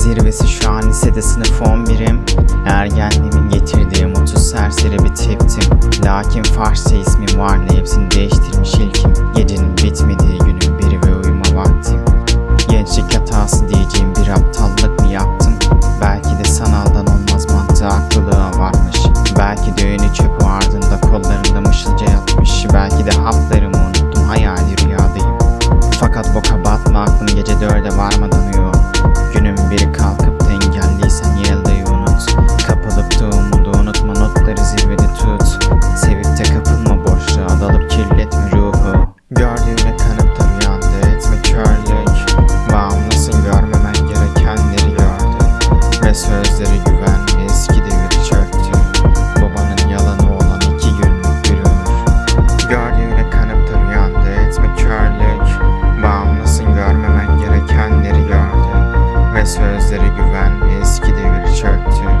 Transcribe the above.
zirvesi şu an lisede sınıf 11'im Ergenliğimin getirdiği mutsuz serseri bir tiptim. Lakin Farsça ismim vardı hepsini değiştirmiş ilkim. Gecenin bitmediği günün biri ve uyuma vaktim. Gençlik hatası diyeceğim bir aptallık mı yaptım? Belki de sanaldan olmaz mantığı aklılığa varmış. Belki de önü çöpü ardında kollarında mışılca yatmış. Belki de haplarımı unuttum. Hayali rüyadayım. Fakat boka batma aklım gece dörde varmadan uyu Günün biri kalkıp da engelliysen yıldayı unut Kapılıp da umudu unutma notları zirvede tut. Sevip de kapılma boşluğa dalıp kirletme ruhu Gördüğüne kanıp da rüyanda etme körlük. Bağımlısın görmemen gerekenleri gördün? Ve sözleri sözlere güven eski devir çöktü.